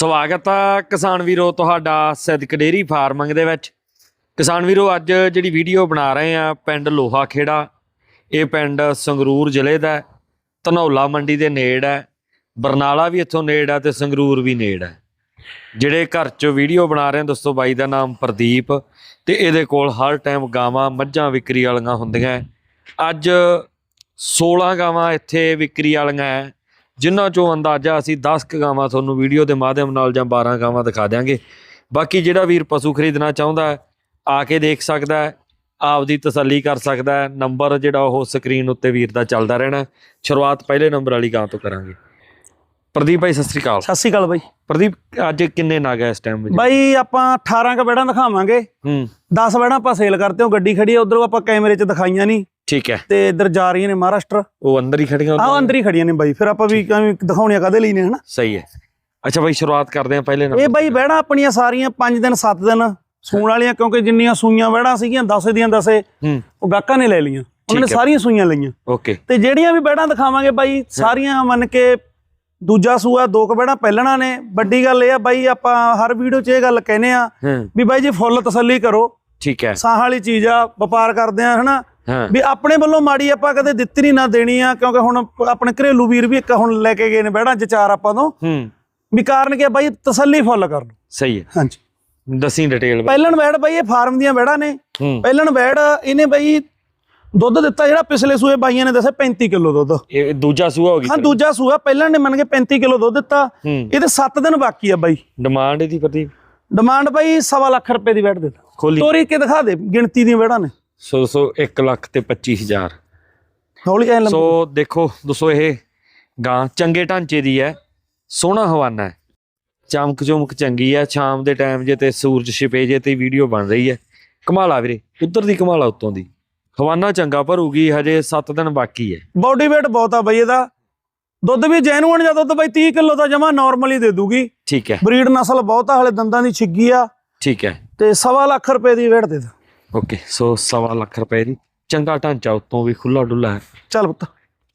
ਸਵਾਗਤ ਆ ਕਿਸਾਨ ਵੀਰੋ ਤੁਹਾਡਾ ਸਿੱਧਕ ਡੇਰੀ ਫਾਰਮਿੰਗ ਦੇ ਵਿੱਚ। ਕਿਸਾਨ ਵੀਰੋ, ਅੱਜ ਜਿਹੜੀ ਵੀਡੀਓ ਬਣਾ ਰਹੇ ਆ, ਪਿੰਡ ਲੋਹਾ ਖੇੜਾ ਇਹ ਪਿੰਡ ਸੰਗਰੂਰ ਜ਼ਿਲ੍ਹੇ ਦਾ ਧਨੌਲਾ ਮੰਡੀ ਦੇ ਨੇੜ ਹੈ, ਬਰਨਾਲਾ ਵੀ ਇੱਥੋਂ ਨੇੜ ਹੈ ਤੇ ਸੰਗਰੂਰ ਵੀ ਨੇੜ ਹੈ। ਜਿਹੜੇ ਘਰ 'ਚ ਵੀਡੀਓ ਬਣਾ ਰਹੇ ਆ ਦੋਸਤੋ ਬਾਈ ਦਾ ਨਾਮ ਪ੍ਰਦੀਪ, ਤੇ ਇਹਦੇ ਕੋਲ ਹਰ ਟਾਈਮ ਗਾਵਾਂ, ਮੱਝਾਂ ਵਿਕਰੀ ਵਾਲੀਆਂ ਹੁੰਦੀਆਂ ਅੱਜ 16 ਗਾਵਾਂ ਇੱਥੇ ਵਿਕਰੀ ਵਾਲੀਆਂ ਜਿਨ੍ਹਾਂ ਚੋਂ ਅੰਦਾਜ਼ਾ ਅਸੀਂ 10 ਕੁ ਗਾਵਾਂ ਤੁਹਾਨੂੰ ਵੀਡੀਓ ਦੇ ਮਾਧਿਅਮ ਨਾਲ ਜਾਂ 12 ਗਾਵਾਂ ਦਿਖਾ ਦਿਆਂਗੇ। ਬਾਕੀ ਜਿਹੜਾ ਵੀਰ ਪਸ਼ੂ ਖਰੀਦਣਾ ਚਾਹੁੰਦਾ ਆ ਕੇ ਦੇਖ ਸਕਦਾ ਹੈ ਆਪਦੀ ਤਸੱਲੀ ਕਰ ਸਕਦਾ ਹੈ ਨੰਬਰ ਜਿਹੜਾ ਉਹ ਸਕਰੀਨ ਉੱਤੇ ਵੀਰ ਦਾ ਚੱਲਦਾ ਰਹਿਣਾ ਸ਼ੁਰੂਆਤ ਪਹਿਲੇ ਨੰਬਰ ਵਾਲੀ ਗਾਂ ਤੋਂ ਕਰਾਂਗੇ। ਪ੍ਰਦੀਪ ਭਾਈ ਸਤਿ ਸ੍ਰੀ ਅਕਾਲ। ਸਤਿ ਸ਼੍ਰੀ ਅਕਾਲ ਬਾਈ। ਪ੍ਰਦੀਪ ਅੱਜ ਕਿੰਨੇ ਨਗ ਹੈ ਇਸ ਟਾਈਮ ਵਿੱਚ? ਬਾਈ ਆਪਾਂ 18 ਕ ਬੈੜਾਂ ਦਿਖਾਵਾਂਗੇ। ਹੂੰ। 10 ਬੈੜਾਂ ਆਪਾਂ ਸੇਲ ਕਰਤੇ ਹਾਂ ਗੱਡੀ ਖੜੀ ਹੈ ਉਧਰੋਂ ਆਪਾਂ ਕੈਮਰੇ 'ਚ ਦਿਖਾਈਆਂ ਨਹੀਂ। ਠੀਕ ਹੈ। ਤੇ ਇੱਧਰ ਜਾ ਰਹੀਆਂ ਨੇ ਮਹਾਰਾਸ਼ਟਰ। ਉਹ ਅੰਦਰ ਹੀ ਖੜੀਆਂ ਆਹ ਅੰਦਰ ਹੀ ਖੜੀਆਂ ਨੇ ਬਾਈ ਫਿਰ ਆਪਾਂ ਵੀ ਦਿਖਾਉਣੀਆਂ ਕਦੇ ਲਈ ਨੇ ਹਨਾ? ਸਹੀ ਹੈ। ਅੱਛਾ ਭਾਈ ਸ਼ੁਰੂਆਤ ਕਰਦੇ ਹਾਂ ਪਹਿਲੇ ਇਹ ਨੰਬਰ ਬਾਈ ਬੈੜਾਂ ਆਪਣੀਆਂ ਸਾਰੀਆਂ 5 ਦਿਨ 7 ਦਿਨ। ਸੂਣ ਵਾਲੀਆਂ ਕਿਉਂਕਿ ਜਿੰਨੀਆਂ ਸੂਈਆਂ ਬੈੜਾਂ ਸੀਗੀਆਂ 10 ਦੀਆਂ 10 ਹੂੰ। ਉਹ ਗਾਕਾਂ ਨੇ ਲੈ ਲਈਆਂ। ਉਹਨਾਂ ਨੇ ਹੈ। ਸਾਰੀਆਂ ਸੂਈਆਂ ਲਈਆਂ। ਓਕੇ। ਤੇ ਜਿਹੜੀਆਂ ਵੀ ਬੈੜਾਂ ਦਿਖਾਵਾਂਗੇ ਬਾਈ ਸਾਰੀਆਂ ਮੰਨ ਕੇ ਦੂਜਾ ਸੂਆ ਦੋ ਕੁ ਬੈੜਾਂ ਪਹਿਲਣਾ ਨੇ। ਵੱਡੀ ਗੱਲ ਇਹ ਆ ਬਾਈ ਆਪਾਂ ਹਰ ਵੀਡੀਓ 'ਚ ਇਹ ਗੱਲ ਕਹਿੰਦੇ ਆ ਹਾਂ। ਵੀ ਬਾਈ ਜੀ ਫੁੱਲ ਤਸੱਲੀ ਕਰੋ। ਠੀਕ ਹੈ। ਸਾਹ ਵਾਲੀ ਚੀਜ਼ ਆ ਵਪਾਰ ਕਰਦੇ ਆ ਹਨਾ? ਹਾਂ ਵੀ ਆਪਣੇ ਵੱਲੋਂ ਮਾੜੀ ਆਪਾਂ ਕਦੇ ਦਿੱਤੀ ਨਹੀਂ ਨਾ ਦੇਣੀ ਆ ਕਿਉਂਕਿ ਹੁਣ ਆਪਣੇ ਘਰੇਲੂ ਵੀਰ ਵੀ ਇੱਕ ਹੁਣ ਲੈ ਕੇ ਗਏ ਨੇ ਬਹਿੜਾਂ ਚ ਚਾਰ ਆਪਾਂ ਤੋਂ। ਹੂੰ। ਵੀ ਕਾਰਨ ਕੀ ਬਾਈ? ਤਸੱਲੀ ਫੁੱਲ ਕਰ ਲਓ ਸਹੀ ਹੈ। ਹਾਂਜੀ। ਦੱਸੀ ਡਿਟੇਲ ਪਹਿਲਣ ਬੈੜ ਬਾਈ ਇਹ ਫਾਰਮ ਦੀਆਂ ਬੈੜਾਂ ਨੇ। ਪਹਿਲਣ ਬੈੜ ਇਹਨੇ ਬਾਈ ਦੁੱਧ ਦਿੱਤਾ ਜਿਹੜਾ ਪਿਛਲੇ ਸੂਏ ਬਾਈਆਂ ਨੇ ਦੱਸਿਆ 35 ਕਿਲੋ ਦੁੱਧ। ਇਹ ਦੂਜਾ ਸੂਆ ਹੋ ਗਈ ਹਾਂ ਦੂਜਾ ਸੂਆ ਪਹਿਲਣ ਨੇ ਮੰਨ ਕੇ 35 ਕਿਲੋ ਦੁੱਧ ਦਿੱਤਾ। ਇਹਦੇ 7 ਦਿਨ ਬਾਕੀ ਆ ਬਾਈ। ਡਿਮਾਂਡ ਇਹਦੀ ਪ੍ਰਦੀਪ ਡਿਮਾਂਡ ਬਾਈ ਸਵਾ ਲੱਖ ਰੁਪਏ ਦੀ ਬੈੜ ਦੇ ਤੋਰੀ ਕੇ ਦਿਖਾ ਦੇ ਗਿਣਤੀ ਦੀਆਂ ਬੈੜਾਂ ਨੇ। ਸੋ ਸੋ 1 ਲੱਖ ਤੇ 25000 ਹੌਲੀ ਐ ਲੰਬੀ। ਸੋ ਦੇਖੋ ਦੋਸਤੋ ਇਹ ਗਾਂ ਚੰਗੇ ਢਾਂਚੇ ਦੀ ਹੈ ਸੋਹਣਾ ਹਵਾਨਾ ਹੈ। ਚਮਕ ਚਮਕ ਚੰਗੀ ਹੈ ਸ਼ਾਮ ਦੇ ਟਾਈਮ ਜੇ ਤੇ ਸੂਰਜ ਛਿਪੇ ਜੇ ਤੇ ਵੀਡੀਓ ਬਣ ਰਹੀ ਹੈ। ਕਮਾਲਾ ਵੀਰੇ ਉੱਧਰ ਦੀ ਕਮਾਲਾ ਉੱਤੋਂ ਦੀ। ਹਵਾਨਾ ਚੰਗਾ ਭਰੂਗੀ ਹਜੇ 7 ਦਿਨ ਬਾਕੀ ਹੈ। ਬਾਡੀ weight ਬਹੁਤ ਆ ਬਈ ਇਹਦਾ। ਦੁੱਧ ਵੀ ਜੈਨੂਅਨ ਜਾਂ ਦੁੱਧ ਬਈ 30 ਕਿਲੋ ਦਾ ਜਮਾ ਨਾਰਮਲੀ ਦੇ ਦੂਗੀ। ਠੀਕ ਹੈ। ਬਰੀਡ ਨਸਲ ਬਹੁਤ ਆ ਹਲੇ ਦੰਦਾਂ ਦੀ ਛਿੱਗੀ ਆ। ਠੀਕ ਹੈ। ਤੇ ਸਵਾ ਲੱਖ ਰੁਪਏ ਦੀ weight ਦੇ ਦੋ ਓਕੇ ਸੋ ਸਵਾ ਲੱਖ ਰੁਪਏ ਦੀ ਚੰਗਾ ਢਾਂਚਾ ਉੱਤੋਂ ਵੀ ਖੁੱਲਾ ਡੁੱਲਾ ਹੈ ਚੱਲ ਪੁੱਤ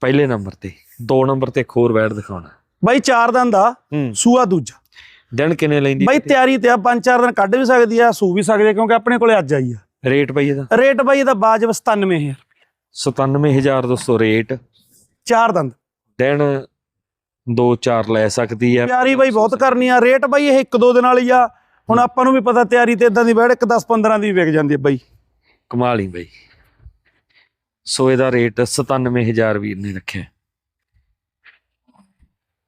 ਪਹਿਲੇ ਨੰਬਰ ਤੇ ਦੋ ਨੰਬਰ ਤੇ ਹੋਰ ਵੈਟ ਦਿਖਾਉਣਾ ਬਾਈ ਚਾਰ ਦਿਨ ਦਾ ਸੂਆ ਦੂਜਾ ਦਿਨ ਕਿੰਨੇ ਲੈਂਦੀ ਬਾਈ ਤਿਆਰੀ ਤੇ ਆ ਪੰਜ ਚਾਰ ਦਿਨ ਕੱਢ ਵੀ ਸਕਦੀ ਆ ਸੂ ਵੀ ਸਕਦੀ ਆ ਕਿਉਂਕਿ ਆਪਣੇ ਕੋਲੇ ਅੱਜ ਆਈ ਆ ਰੇਟ ਪਈ ਇਹਦਾ ਰੇਟ ਬਾਈ ਇਹਦਾ ਬਾਜਬ 97000 97000 ਦੋਸਤੋ ਰੇਟ ਚਾਰ ਦੰਦ ਦਿਨ 2-4 ਲੈ ਸਕਦੀ ਹੈ ਤਿਆਰੀ ਬਾਈ ਬਹੁਤ ਕਰਨੀ ਆ ਰੇਟ ਬਾਈ ਇਹ ਇੱਕ ਦੋ ਦਿਨ ਵਾਲੀ ਆ ਹੁਣ ਆਪਾਂ ਨੂੰ ਵੀ ਪਤਾ ਤਿਆਰੀ ਤੇ ਇਦਾਂ ਦੀ ਬੈੜ ਇੱਕ 10 15 ਦੀ ਵਿਕ ਜਾਂਦੀ ਆ ਬਾਈ। ਕਮਾਲ ਹੀ ਬਈ। ਸੋ ਇਹਦਾ ਰੇਟ 97000 ਵੀਰ ਨੇ ਰੱਖਿਆ।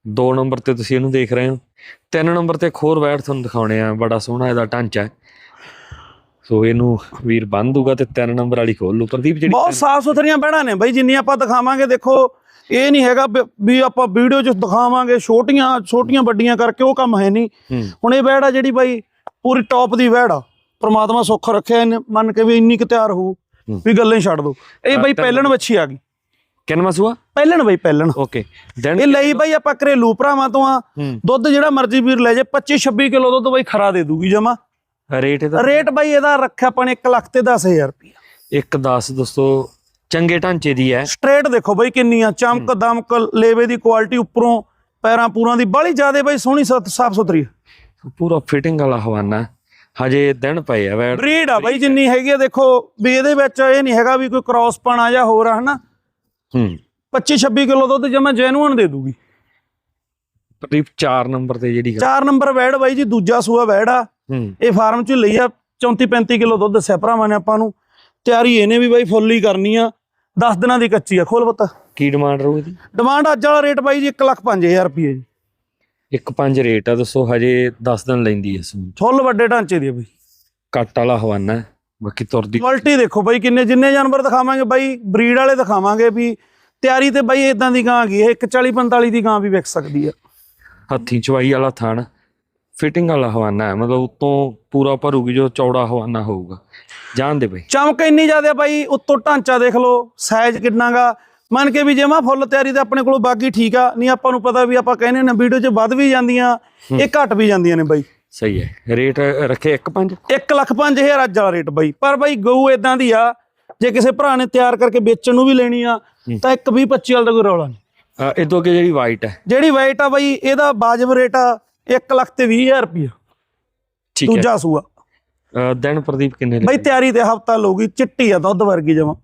ਦੋ ਨੰਬਰ ਤੇ ਤੁਸੀਂ ਇਹਨੂੰ ਦੇਖ ਰਹੇ ਹੋ। ਤਿੰਨ ਨੰਬਰ ਤੇ ਹੋਰ ਵੈਟ ਤੁਹਾਨੂੰ ਦਿਖਾਉਣੇ ਆ ਬੜਾ ਸੋਹਣਾ ਇਹਦਾ ਢਾਂਚਾ ਹੈ। ਸੋ ਇਹਨੂੰ ਵੀਰ ਬੰਨ ਦੂਗਾ ਤੇ ਤਿੰਨ ਨੰਬਰ ਵਾਲੀ ਖੋਲ ਲੂ ਪ੍ਰਦੀਪ ਜਿਹੜੀ ਬਹੁਤ ਸਾਫ਼ ਸੁਥਰੀਆਂ ਬਹਿਣਾ ਨੇ ਬਾਈ ਜਿੰਨੀ ਆਪਾਂ ਦਿਖਾਵਾਂਗੇ ਦੇਖੋ ਇਹ ਨਹੀਂ ਹੈਗਾ ਵੀ- ਆਪਾਂ ਵੀਡੀਓ 'ਚ ਦਿਖਾਵਾਂਗੇ ਛੋਟੀਆਂ ਛੋਟੀਆਂ ਵੱਡੀਆਂ ਕਰਕੇ ਉਹ ਕੰਮ ਹੈ ਨਹੀਂ। ਹੁਣ ਇਹ ਆ ਜਿਹੜੀ ਬਾਈ ਪੂਰੀ ਟੌਪ ਦੀ ਆ। ਪ੍ਰਮਾਤਮਾ ਸੁੱਖ ਰੱਖਿਆ ਇਹਨੇ ਮੰਨ ਕੇ ਵੀ ਇੰਨੀ ਕੁ ਤਿਆਰ ਹੂੰ। ਵੀ ਗੱਲਾਂ ਛੱਡ ਦੋ। ਇਹ ਬਾਈ ਪਹਿਲਣ ਵੱਛੀ ਆ ਗਈ। ਕਿੰਨਵਾਂ ਸੂਆ? ਪਹਿਲਣ ਬਾਈ ਪਹਿਲਣ। ਓਕੇ ਦਿਨ ਇਹ ਲਈ ਬਾਈ ਆਪਾਂ ਘਰੇਲੂ ਭਰਾਵਾਂ ਤੋਂ ਆ। ਦੁੱਧ ਜਿਹੜਾ ਮਰਜ਼ੀ ਵੀਰ ਲੈ ਜੇ 25 26 ਕਿਲੋ ਦੁੱਧ ਬਾਈ ਖਰਾ ਦੇ ਦੂਗੀ ਜਮਾ। ਰੇਟ ਇਹਦਾ? ਰੇਟ ਬਾਈ ਇਹਦਾ ਰੱਖਿਆ ਆਪਾਂ ਨੇ 1 ਲੱਖ ਤੇ 10000 ਰੁਪਏ 1 10 ਦੋਸਤੋ ਚੰਗੇ ਢਾਂਚੇ ਦੀ ਹੈ। ਸਟ੍ਰੇਟ ਦੇਖੋ ਬਾਈ ਕਿੰਨੀ ਆ ਚਮਕ ਦਮਕ ਲੇਵੇ ਦੀ ਕੁਆਲਿਟੀ ਉੱਪਰੋਂ ਪੈਰਾਂ ਪੂਰਾਂ ਦੀ ਬਾਲੀ ਜ਼ਿਆਦੇ ਬਾਈ ਸੋਹਣੀ ਸਾਫ਼ ਸੁਥਰੀ। ਪੂਰਾ ਫਿਟਿੰਗ ਵਾਲਾ ਹਵਾਨਾ। ਹਜੇ ਦਿਨ ਪਏ ਆ ਵੈਟ ਬਰੀਡ ਆ ਬਾਈ ਜਿੰਨੀ ਹੈਗੀ ਆ ਦੇਖੋ ਵੀ ਇਹਦੇ ਵਿੱਚ ਇਹ ਨਹੀਂ ਹੈਗਾ ਵੀ ਕੋਈ ਕ੍ਰਾਸ ਪਾਣਾ ਜਾਂ ਹੋਰ ਆ ਹਨਾ? ਹੂੰ। 25 26 ਕਿਲੋ ਦੁੱਧ ਜਮਾ ਜੈਨੂਅਨ ਦੇ ਦੂਗੀ। ਪ੍ਰਦੀਪ 4 ਨੰਬਰ ਤੇ ਜਿਹੜੀ ਗੱਲ- ਚਾਰ ਨੰਬਰ ਵੈੜ ਬਾਈ ਜੀ ਦੂਜਾ ਸੂਆ ਵੈੜ ਆ। ਇਹ ਫਾਰਮ ਚ ਲਈ ਆ 34 35 ਕਿਲੋ ਦੁੱਧ ਦੱਸਿਆ ਭਰਾਵਾਂ ਨੇ ਆਪਾਂ ਨੂੰ। ਤਿਆਰੀ ਇਹਨੇ ਵੀ ਬਾਈ ਫੁੱਲ ਹੀ ਕਰਨੀ ਆ। 10 ਦਿਨਾਂ ਦੀ ਕੱਚੀ ਆ ਖੋਲ ਪਤਾ। ਕੀ ਡਿਮਾਂਡ ਰਹੂ ਇਹਦੀ? ਡਿਮਾਂਡ ਅੱਜ ਵਾਲਾ ਰੇਟ ਬਾਈ ਜੀ 1 ਲੱਖ 5000 ਰੁਪਏ ਜੀ। ਇੱਕ ਪੰਜ ਰੇਟ ਆ ਦੱਸੋ ਹਜੇ 10 ਦਿਨ ਲੈਂਦੀ ਐ ਸੂਣ ਫੁੱਲ ਵੱਡੇ ਢਾਂਚੇ ਦੀ ਆ ਬਾਈ। ਕੱਟ ਵਾਲਾ ਹਵਾਨਾ ਹੈ, ਬਾਕੀ ਤੁਰਦੀ ਕੁਆਲਿਟੀ ਦੇਖੋ ਬਾਈ ਕਿੰਨੇ ਜਿੰਨੇ ਜਾਨਵਰ ਦਿਖਾਵਾਂਗੇ ਬਾਈ ਬਰੀਡ ਵਾਲੇ ਦਿਖਾਵਾਂਗੇ ਵੀ ਤਿਆਰੀ ਤੇ ਬਾਈ ਇਦਾਂ ਦੀ ਗਾਂ ਗਈ ਇਹ 140 45 ਦੀ ਗਾਂ ਵੀ ਵਿਕ ਸਕਦੀ ਆ ਹੱਥੀਂ ਚਵਾਈ ਵਾਲਾ ਥਣ। ਫਿਟਿੰਗ ਵਾਲਾ ਹਵਾਨਾ ਹੈ ਮਤਲਬ ਉਤੋਂ ਪੂਰਾ ਭਰੂਗੀ ਜੋ ਚੌੜਾ ਹਵਾਨਾ ਹੋਊਗਾ। ਜਾਣਦੇ ਬਈ। ਚਮਕ ਇੰਨੀ ਜ਼ਿਆਦਾ ਬਾਈ ਉੱਤੋਂ ਢਾਂਚਾ ਦੇਖ ਲਓ ਸਾਈਜ਼ ਕਿੰਨਾਗਾ। ਮੰਨ ਕੇ ਵੀ ਜੇ ਮਾ ਫੁੱਲ ਤਿਆਰੀ ਤੇ ਆਪਣੇ ਕੋਲ ਬਾਗੀ ਠੀਕ ਆ ਨਹੀਂ ਆਪਾਂ ਨੂੰ ਪਤਾ ਵੀ ਆਪਾਂ ਕਹਿੰਦੇ ਨੇ ਵੀਡੀਓ 'ਚ ਵੱਧ ਵੀ ਜਾਂਦੀਆਂ ਇਹ ਘਟ ਵੀ ਜਾਂਦੀਆਂ ਨੇ ਬਾਈ। ਸਹੀ ਹੈ ਰੇਟ ਰੱਖੇ ਇੱਕ ਪੰਜ? 1 ਲੱਖ 5000 ਅੱਜ ਵਾਲਾ ਰੇਟ ਬਾਈ। ਪਰ ਬਾਈ ਗਊ ਇਦਾਂ ਦੀ ਆ ਜੇ ਕਿਸੇ ਭਰਾ ਨੇ ਤਿਆਰ ਕਰਕੇ ਵੇਚਣ ਨੂੰ ਵੀ ਲੈਣੀ ਆ ਤਾਂ ਇੱਕ 20 25 ਵਾਲਾ ਦਾ ਕੋਈ ਰੌਲਾ ਨਹੀਂ। ਤੋਂ ਅੱਗੇ ਜਿਹੜੀ ਵਾਈਟ ਹੈ। ਜਿਹੜੀ ਵਾਈਟ ਆ ਬਾਈ ਇਹਦਾ ਬਾਜਬ ਰੇਟ ਆ 1 ਲੱਖ ਤੇ 20000 ਰੁਪਇਆ। ਠੀਕ ਹੈ। ਦੂਜਾ ਸੂਆ। ਦਿਨ ਪ੍ਰਦੀਪ ਕਿੰਨੇ ਬਈ ਲੱਗੇ? ਤਿਆਰੀ ਤੇ ਹਫਤਾ ਲਊਗੀ ਚਿੱਟੀ ਆ ਦੁੱਧ ਵਰਗੀ ਜਮਾ।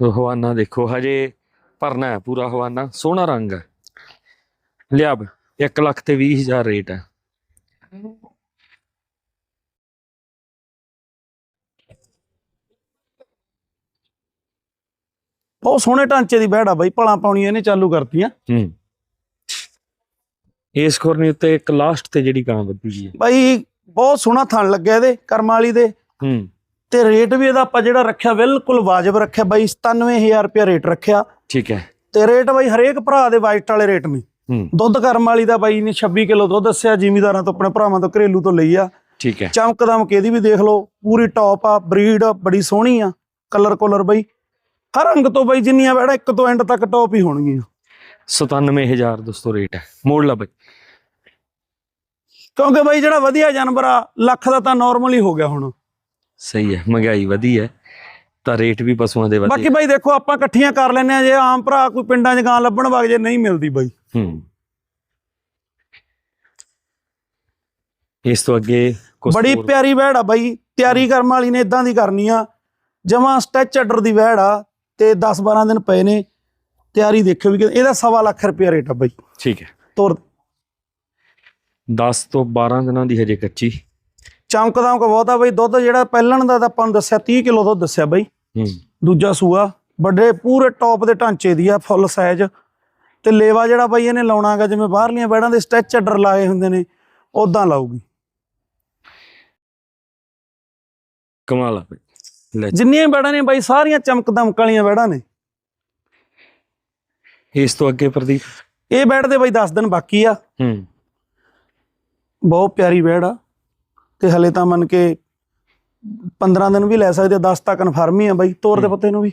ਹਵਾਨਾ ਦੇਖੋ ਹਜੇ ਭਰਨਾ ਹੈ ਪੂਰਾ ਹਵਾਨਾ ਸੋਹਣਾ ਰੰਗ ਹੈ। ਲਿਆ 1 ਲੱਖ ਤੇ 20000 ਰੇਟ ਹੈ। ਬਹੁਤ ਸੋਹਣੇ ਢਾਂਚੇ ਦੀ ਬਹਿੜਾ ਬਈ ਭਲਾ ਪਾਉਣੀ ਇਹਨੇ ਚਾਲੂ ਕਰਤੀਆਂ। ਹੂੰ। ਇਸ ਖੁਰਨੀ ਉੱਤੇ ਇੱਕ ਲਾਸਟ ਤੇ ਜਿਹੜੀ ਕਾਂ ਵੱਧੀ ਹੈ। ਬਈ ਬਹੁਤ ਸੋਹਣਾ ਥਣ ਲੱਗਿਆ ਇਹਦੇ ਕਰਮ ਵਾਲੀ ਦੇ। ਹੂੰ। ਤੇ ਰੇਟ ਵੀ ਇਹਦਾ ਆਪਾਂ ਜਿਹੜਾ ਰੱਖਿਆ ਬਿਲਕੁਲ ਵਾਜਬ ਰੱਖਿਆ ਬਾਈ 97000 ਰੁਪਇਆ ਰੇਟ ਰੱਖਿਆ। ਠੀਕ ਹੈ। ਤੇ ਰੇਟ ਬਾਈ ਹਰੇਕ ਭਰਾ ਦੇ ਵਾਈਟ ਵਾਲੇ ਰੇਟ ਨੇ। ਹੂੰ। ਦੁੱਧ ਕਰਮ ਵਾਲੀ ਦਾ ਬਾਈ ਨੇ 26 ਕਿਲੋ ਦੁੱਧ ਦੱਸਿਆ ਜ਼ਿਮੀਦਾਰਾਂ ਤੋਂ ਆਪਣੇ ਭਰਾਵਾਂ ਤੋਂ ਘਰੇਲੂ ਤੋਂ ਲਈ ਆ। ਠੀਕ ਹੈ। ਚਮਕ ਦਮਕ ਇਹਦੀ ਵੀ ਦੇਖ ਲਓ ਪੂਰੀ ਟੌਪ ਆ ਬਰੀਡ ਬੜੀ ਸੋਹਣੀ ਆ ਕਲਰ ਕੋਲਰ ਬਈ। ਹਰ ਰੰਗ ਤੋਂ ਬਈ ਜਿੰਨੀਆਂ ਬੈੜਾ ਇੱਕ ਤੋਂ ਐਂਡ ਤੱਕ ਟੌਪ ਹੀ ਹੋਣਗੀਆਂ। 97000 ਦੋਸਤੋ ਰੇਟ ਹੈ। ਮੋੜ ਲਾ ਬਈ। ਕਿਉਂਕਿ ਬਈ ਜਿਹੜਾ ਵਧੀਆ ਜਾਨਵਰ ਆ ਲੱਖ ਦਾ ਤਾਂ ਨਾਰਮਲ ਹੀ ਹੋ ਗਿਆ ਹੁਣ। ਸਹੀ ਹੈ ਮਹਿੰਗਾਈ ਵਧੀ ਹੈ ਤਾਂ ਰੇਟ ਵੀ ਪਸ਼ੂਆਂ ਦੇ ਵਧੇ। ਬਾਕੀ ਬਾਈ ਦੇਖੋ ਆਪਾਂ ਇਕੱਠੀਆਂ ਕਰ ਲੈਨੇ ਆ ਜੇ ਆਮ ਭਰਾ ਕੋਈ ਪਿੰਡਾਂ 'ਚ ਗਾਂ ਲੱਭਣ ਵਗ ਜੇ ਨਹੀਂ ਮਿਲਦੀ ਬਾਈ। ਹੂੰ। ਇਸ ਤੋਂ ਅੱਗੇ ਬੜੀ ਪਿਆਰੀ ਵਹਿੜ ਆ ਬਾਈ। ਤਿਆਰੀ ਕਰਮ ਵਾਲੀ ਨੇ ਇਦਾਂ ਦੀ ਕਰਨੀ ਆ। ਜਮਾ ਸਟੈਚ ਆਰਡਰ ਦੀ ਵਹਿੜ ਆ ਤੇ 10 12 ਦਿਨ ਪਏ ਨੇ। ਤਿਆਰੀ ਦੇਖਿਓ ਵੀ ਇਹਦਾ ਸਵਾ ਲੱਖ ਰੁਪਇਆ ਰੇਟ ਆ ਬਾਈ। ਠੀਕ ਹੈ। ਤੋਰ 10 ਤੋਂ 12 ਦਿਨਾਂ ਦੀ ਹਜੇ ਕੱਚੀ। ਚਮਕਦਾ ਕੋ ਬਹੁਤਾ ਬਈ ਦੁੱਧ ਜਿਹੜਾ ਪਹਿਲਣ ਦਾ ਤਾਂ ਆਪਾਂ ਨੂੰ ਦੱਸਿਆ 30 ਕਿਲੋ ਦੁੱਧ ਦੱਸਿਆ ਬਾਈ। ਹੂੰ। ਦੂਜਾ ਸੂਆ ਵੱਡੇ ਪੂਰੇ ਟੌਪ ਦੇ ਢਾਂਚੇ ਦੀ ਆ ਫੁੱਲ ਸਾਈਜ਼ ਤੇ ਲੇਵਾ ਜਿਹੜਾ ਬਾਈ ਇਹਨੇ ਲਾਉਣਾਗਾ ਜਿਵੇਂ ਬਾਹਰਲੀਆਂ ਬੈੜਾਂ ਦੇ ਸਟੈਚ ਆਰਡਰ ਲਾਏ ਹੁੰਦੇ ਨੇ ਉਦਾਂ ਲਾਊਗੀ। ਕਮਾਲ ਆ ਬਈ। ਜਿੰਨੀਆਂ ਬੈੜਾਂ ਨੇ ਬਾਈ ਸਾਰੀਆਂ ਚਮਕ ਦਮਕ ਵਾਲੀਆਂ ਬੈੜਾਂ ਨੇ। ਇਸ ਤੋਂ ਅੱਗੇ ਪ੍ਰਦੀਪ? ਇਹ ਬੈੜ ਦੇ ਬਾਈ 10 ਦਿਨ ਬਾਕੀ ਆ। ਹੂੰ। ਬਹੁਤ ਪਿਆਰੀ ਬੈੜ ਆ। ਤੇ ਹਲੇ ਤਾਂ ਮੰਨ ਕੇ 15 ਦਿਨ ਵੀ ਲੈ ਸਕਦੇ ਆ 10 ਤਾਂ ਕਨਫਰਮ ਹੀ ਆ ਬਾਈ ਤੋਰ ਦੇ ਪੱਤੇ ਨੂੰ ਵੀ।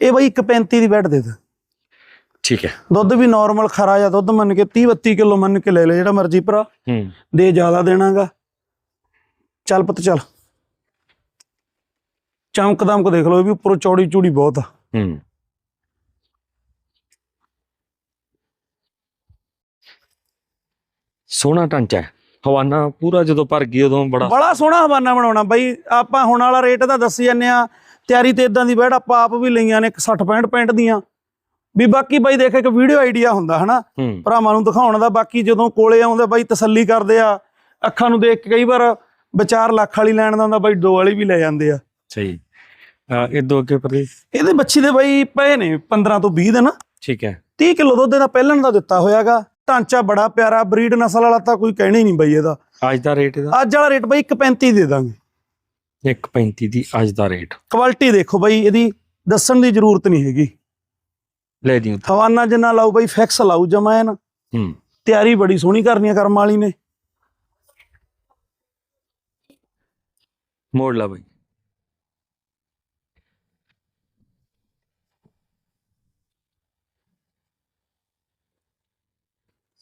ਇਹ ਬਾਈ 135 ਦੀ ਬੈੜ ਦੇ ਦੇ। ਠੀਕ ਹੈ। ਦੁੱਧ ਵੀ ਨਾਰਮਲ ਖਰਾ ਜਾਂ ਦੁੱਧ ਮੰਨ ਕੇ 30 32 ਕਿਲੋ ਮੰਨ ਕੇ ਲੈ ਲੈ ਜਿਹੜਾ ਮਰਜ਼ੀ ਭਰਾ। ਹੂੰ। ਦੇ ਜ਼ਿਆਦਾ ਦੇਣਾਗਾ। ਚੱਲ ਪੁੱਤ ਚੱਲ। ਚਮਕ ਦਮਕ ਦੇਖ ਲਓ ਇਹ ਵੀ ਉੱਪਰੋਂ ਚੌੜੀ ਚੂੜੀ ਬਹੁਤ ਆ। ਹੂੰ। ਸੋਹਣਾ ਢਾਂਚਾ ਹੈ। ਹਵਾਨਾ ਪੂਰਾ ਜਦੋਂ ਭਰ ਗਈ ਉਦੋਂ ਬੜਾ ਬੜਾ ਸੋਹਣਾ ਹਵਾਨਾ ਬਣਾਉਣਾ ਬਾਈ। ਆਪਾਂ ਹੁਣ ਵਾਲਾ ਰੇਟ ਤਾਂ ਦੱਸੀ ਜਾਂਦੇ ਆ ਤਿਆਰੀ ਤੇ ਇਦਾਂ ਦੀ ਬੈੜ ਆਪਾਂ ਆਪ ਵੀ ਲਈਆਂ ਨੇ 60 65 ਪੈਂਟ ਦੀਆਂ। ਵੀ ਬਾਕੀ ਬਾਈ ਦੇਖ ਇੱਕ ਵੀਡੀਓ ਆਈਡੀਆ ਹੁੰਦਾ ਹਨਾ? ਭਰਾਵਾਂ ਨੂੰ ਦਿਖਾਉਣ ਦਾ। ਬਾਕੀ ਜਦੋਂ ਕੋਲੇ ਆਉਂਦੇ ਬਾਈ ਤਸੱਲੀ ਕਰਦੇ ਆ। ਅੱਖਾਂ ਨੂੰ ਦੇਖ ਕੇ ਕਈ ਵਾਰ ਵਿਚਾਰ ਲੱਖ ਵਾਲੀ ਲੈਣ ਦਾ ਹੁੰਦਾ ਬਾਈ ਦੋ ਵਾਲੀ ਵੀ ਲੈ ਜਾਂਦੇ ਆ। ਸਹੀ। ਇਹ ਦੋ ਅੱਗੇ ਪ੍ਰਦੀਪ ਇਹਦੇ ਬੱਚੀ ਦੇ ਬਾਈ ਪਏ ਨੇ 15 ਤੋਂ 20 ਦਿਨ। ਠੀਕ ਹੈ। 30 ਕਿਲੋ ਦੁੱਧ ਦਾ ਪਹਿਲਣ ਦਾ ਦਿੱਤਾ ਹੋਇਆਗਾ। ਢਾਂਚਾ ਬੜਾ ਪਿਆਰਾ ਬਰੀਡ ਨਸਲ ਵਾਲਾ ਤਾਂ ਕੋਈ ਕਹਿਣਾ ਹੀ ਨਹੀਂ ਬਈ ਇਹਦਾ। ਅੱਜ ਦਾ ਰੇਟ ਇਹਦਾ? ਅੱਜ ਵਾਲਾ ਰੇਟ ਬਈ 135 ਦੇ ਦਾਂਗੇ। 1.35 ਦੀ ਅੱਜ ਦਾ ਰੇਟ। ਕੁਆਲਿਟੀ ਦੇਖੋ ਬਈ ਇਹਦੀ ਦੱਸਣ ਦੀ ਜ਼ਰੂਰਤ ਨਹੀਂ ਹੈਗੀ। ਲੈ ਦਿਓ ਹਵਾਨਾ ਜਿੰਨਾ ਲਾਊ ਬਈ ਫਿਕਸ ਲਾਊ ਜਮਾ ਐਨ। ਹੂੰ। ਤਿਆਰੀ ਬੜੀ ਸੋਹਣੀ ਕਰਨੀ ਆ ਕਰਮ ਵਾਲੀ ਨੇ। ਮੋੜ ਲਾ ਬਈ।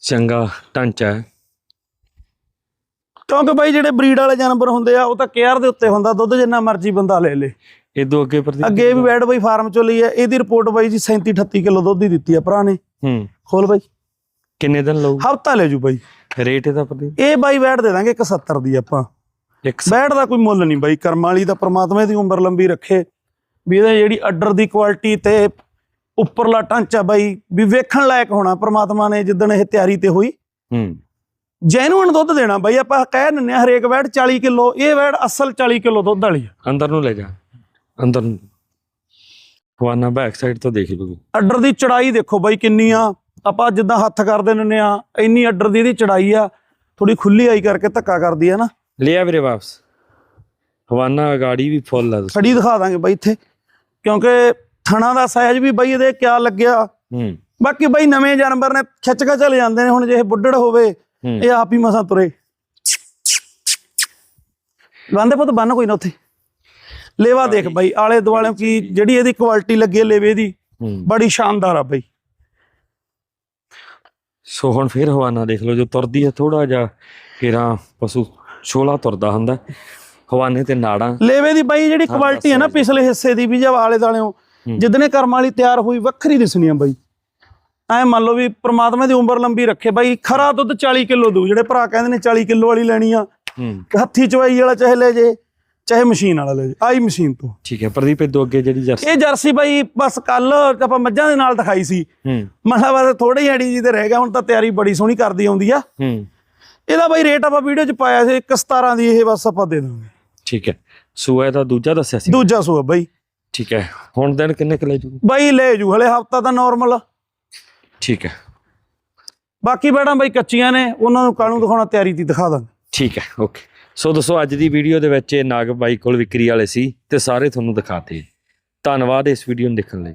ਚੰਗਾ ਢਾਂਚਾ ਹੈ। ਕਿਉਂਕਿ ਬਾਈ ਜਿਹੜੇ ਬਰੀਡ ਵਾਲੇ ਜਾਨਵਰ ਹੁੰਦੇ ਆ ਉਹ ਤਾਂ ਕੇਅਰ ਦੇ ਉੱਤੇ ਹੁੰਦਾ ਦੁੱਧ ਜਿੰਨਾ ਮਰਜ਼ੀ ਬੰਦਾ ਲੈ ਲੇ। ਇਹ ਦੋ ਅੱਗੇ ਪ੍ਰਦੀਪ ਅੱਗੇ ਵੀ ਬੈਡ ਬਾਈ ਫਾਰਮ ਚੋਂ ਲਈ ਹੈ ਇਹਦੀ ਰਿਪੋਰਟ ਬਾਈ ਜੀ 37 38 ਕਿਲੋ ਦੁੱਧ ਹੀ ਦਿੱਤੀ ਆ ਭਰਾ ਨੇ। ਹੂੰ। ਖੋਲ ਬਾਈ। ਕਿੰਨੇ ਦਿਨ ਲਊ? ਹਫਤਾ ਲੈ ਜੂ ਬਾਈ। ਰੇਟ ਇਹਦਾ ਪ੍ਰਦੀਪ ਇਹ ਬਾਈ ਬੈਡ ਦੇ ਦਾਂਗੇ 71 ਦੀ ਆਪਾਂ। ਇੱਕ ਸ- ਬੈਡ ਦਾ ਕੋਈ ਮੁੱਲ ਨਹੀਂ ਬਾਈ ਕਰਮ ਵਾਲੀ ਦਾ ਪ੍ਰਮਾਤਮਾ ਦੀ ਉਮਰ ਲੰਬੀ ਰੱਖੇ। ਵੀ ਇਹਦਾ ਜਿਹੜੀ ਆਰਡਰ ਦੀ ਕੁਆਲਿਟੀ ਤੇ ਉੱਪਰਲਾ ਢਾਂਚਾ ਬਾਈ ਵੀ ਵੇਖਣ ਲਾਇਕ ਹੋਣਾ ਪ੍ਰਮਾਤਮਾ ਨੇ ਜਿੱਦਣ ਇਹ ਤਿਆਰੀ ਤੇ ਹੋਈ। ਹੂੰ। ਜੈਨੂਨ ਦੁੱਧ ਦੇਣਾ ਬਾਈ ਆਪਾਂ ਕਹਿ ਦਿੰਨੇ ਹਰੇਕ ਵੈੜ 40 ਕਿਲੋ ਇਹ ਵੈੜ ਅਸਲ 40 ਕਿਲੋ ਦੁੱਧ ਵਾਲੀ ਆ। ਅੰਦਰ ਨੂੰ ਲੈ ਜਾ। ਅੰਦਰ ਨੂੰ। ਹਵਾਨਾ ਬੈਕ ਸਾਈਡ ਤੋਂ ਦੇਖ ਲੂ ਆਰਡਰ ਦੀ ਚੜਾਈ ਦੇਖੋ ਬਾਈ ਕਿੰਨੀ ਆ ਆਪਾਂ ਜਿੱਦਾਂ ਹੱਥ ਕਰਦੇ ਨੇ ਆ ਇੰਨੀ ਆਰਡਰ ਦੀ ਇਹਦੀ ਚੜਾਈ ਆ ਥੋੜੀ ਖੁੱਲੀ ਆਈ ਕਰਕੇ ਧੱਕਾ ਕਰਦੀ ਆ ਨਾ। ਲਿਆ ਵੀਰੇ ਵਾਪਸ। ਹਵਾਨਾ ਗਾੜੀ ਵੀ ਫੁੱਲ ਆ। ਖੜੀ ਦਿਖਾ ਦਾਂਗੇ ਬਾਈ ਇੱਥੇ ਕਿਉਂਕਿ ਥਣਾ ਦਾ ਸਾਈਜ਼ ਵੀ ਬਾਈ ਇਹਦੇ ਕਿਆ ਲੱਗਿਆ? ਹੂੰ। ਬਾਕੀ ਬਾਈ ਨਵੇਂ ਜਾਨਵਰ ਨੇ ਖਿੱਚ ਕੇ ਚਲੇ ਜਾਂਦੇ ਨੇ ਹੁਣ ਜੇ ਇਹ ਬੁੱਢੜ ਹੋਵੇ ਇਹ ਆਪ ਹੀ ਮਸਾਂ ਤੁਰੇ। ਬੰਦੇ ਪੁੱਤ ਬੰਨ ਕੋਈ ਨਾ ਉੱਥੇ। ਲੇਵਾ ਦੇਖ ਬਾਈ ਆਲੇ ਦੁਆਲੇ ਕੀ ਜਿਹੜੀ ਇਹਦੀ ਕੁਆਲਿਟੀ ਲੱਗੀ ਹੈ ਲੇਵੇ ਦੀ ਬੜੀ ਸ਼ਾਨਦਾਰ ਆ ਬਾਈ। ਸੋ ਹੁਣ ਫਿਰ ਹਵਾਨਾ ਦੇਖ ਲਓ ਜੋ ਤੁਰਦੀ ਹੈ ਥੋੜਾ ਜਿਹਾ ਫੇਰਾਂ ਪਸ਼ੂ ਛੋਲਾ ਤੁਰਦਾ ਹੁੰਦਾ। ਹਵਾਨੇ ਤੇ ਨਾੜਾਂ। ਲੇਵੇ ਦੀ ਬਾਈ ਜਿਹੜੀ ਕੁਆਲਿਟੀ ਹੈ ਨਾ ਪਿਛਲੇ ਹਿੱਸੇ ਦੀ ਵੀ ਜਦ ਆਲੇ ਦਾਲਿਓ। ਜਿੱਦਨੇ ਕਰਮ ਵਾਲੀ ਤਿਆਰ ਹੋਈ ਵੱਖਰੀ ਦਿਸਣੀ ਆ ਬਾਈ। ਐ ਮੰਨ ਲਓ ਵੀ ਪ੍ਰਮਾਤਮਾ ਦੀ ਉਮਰ ਲੰਬੀ ਰੱਖੇ। ਬਾਈ ਖਰਾ ਦੁੱਧ 40 ਕਿਲੋ ਦੂ ਜਿਹੜੇ ਭਰਾ ਕਹਿੰਦੇ ਨੇ 40 ਕਿਲੋ ਵਾਲੀ ਲੈਣੀ ਆ ਹੂੰ। ਹੱਥੀ ਚਵਾਈ ਵਾਲਾ ਚਾਹੇ ਲੈ ਜੇ ਚਾਹੇ ਮਸ਼ੀਨ ਵਾਲਾ ਲੈ ਜੇ ਆਈ ਮਸ਼ੀਨ ਤੋਂ। ਠੀਕ ਹੈ ਪ੍ਰਦੀਪ ਇਦੋਂ ਅੱਗੇ ਜਿਹੜੀ ਜਰਸੀ ਇਹ ਜਰਸੀ ਬਾਈ ਬਸ ਕੱਲ ਆਪਾਂ ਮੱਝਾਂ ਦੇ ਨਾਲ ਦਿਖਾਈ ਸੀ। ਹੂੰ। ਮਤਲਬ ਬਸ ਥੋੜੀ ਅੜੀ ਜੀ ਤੇ ਰਹਿ ਗਿਆ ਹੁਣ ਤਾਂ ਤਿਆਰੀ ਬੜੀ ਸੋਹਣੀ ਕਰਦੀ ਆਉਂਦੀ ਆ। ਹੂੰ। ਇਹਦਾ ਬਾਈ ਰੇਟ ਆਪਾਂ ਵੀਡੀਓ 'ਚ ਪਾਇਆ ਸੀ 17 ਦੀ ਇਹ ਬਸ ਆਪਾਂ ਦੇ ਦਾਂਗੇ। ਠੀਕ ਹੈ। ਸੂਆ ਦਾ ਦੂਜਾ ਦੱਸਿਆ ਸੀ। ਦੂਜਾ ਸੂਆ ਬਾਈ। ਠੀਕ ਹੈ ਹੁਣ ਦਿਨ ਕਿੰਨੇ ਕੁ ਲੈ ਜੂ? ਬਾਈ ਲੈ ਜੂ ਹਲੇ ਹਫਤਾ ਤਾਂ ਨਾਰਮਲ ਠੀਕ ਹੈ। ਬਾਕੀ ਬੈੜਾਂ ਬਾਈ ਕੱਚੀਆਂ ਨੇ ਉਹਨਾਂ ਨੂੰ ਕਾਹਨੂੰ ਦਿਖਾਉਣਾ ਤਿਆਰੀ ਦੀ ਦਿਖਾ ਦਾਂਗੇ। ਠੀਕ ਹੈ ਓਕੇ ਸੋ ਦੋਸਤੋ ਅੱਜ ਦੀ ਵੀਡੀਓ ਦੇ ਵਿੱਚ ਇਹ ਨਾਗ ਬਾਈ ਕੋਲ ਵਿਕਰੀ ਵਾਲੇ ਸੀ ਤੇ ਸਾਰੇ ਤੁਹਾਨੂੰ ਦਿਖਾਤੇ। ਧੰਨਵਾਦ ਇਸ ਵੀਡੀਓ ਨੂੰ ਦੇਖਣ ਲਈ।